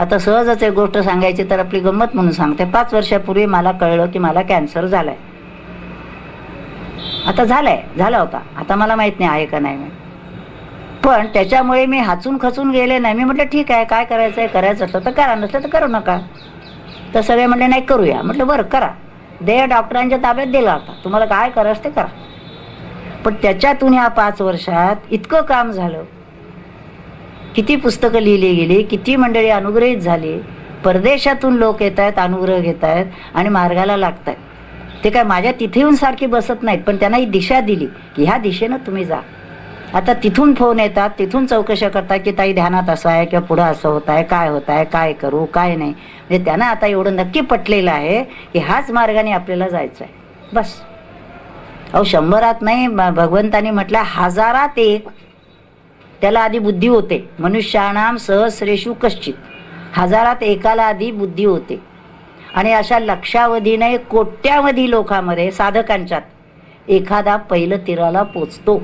आता सहजच एक गोष्ट सांगायची तर आपली गंमत म्हणून सांगते. पाच वर्षापूर्वी मला कळलं की मला कॅन्सर झालाय. आता झालाय झाला होता. आता मला माहीत नाही आहे का नाही माहीत. पण त्याच्यामुळे मी हाचून खचून गेले नाही. मी म्हटलं ठीक आहे काय करायचं आहे करायचं असलं तर करा नसलं तर करू नका. तर सगळे म्हणले नाही करूया. म्हटलं बरं करा. देह डॉक्टरांच्या ताब्यात दिला होता. तुम्हाला काय करायचं ते करा. पण त्याच्यातून या पाच वर्षात इतकं काम झालं. किती पुस्तकं लिहिली गेली किती मंडळी अनुग्रहित झाली परदेशातून लोक येत आहेत अनुग्रह घेत आहेत आणि मार्गाला लागत आहेत ते काय माझ्या तिथे येऊन सारखी बसत नाहीत पण त्यांना ही दिशा दिली की ह्या दिशेनं तुम्ही जा. आता तिथून फोन येतात तिथून चौकशा करतात की ताई ध्यानात असं आहे किंवा पुढं असं होत आहे काय होत आहे काय करू काय नाही. म्हणजे त्यांना आता एवढं नक्की पटलेलं आहे की ह्याच मार्गाने आपल्याला जायचं आहे बस. अहो शंभरात नाही भगवंतानी म्हटलं हजारात एक त्याला आधी बुद्धी होते. मनुष्याणाम सहस्रेषु कश्चित. हजारात एकाला आधी बुद्धी होते. आणि अशा लक्षावधीने कोट्यावधी लोकांमध्ये साधकांच्यात एखादा पहिलं तीराला पोचतो.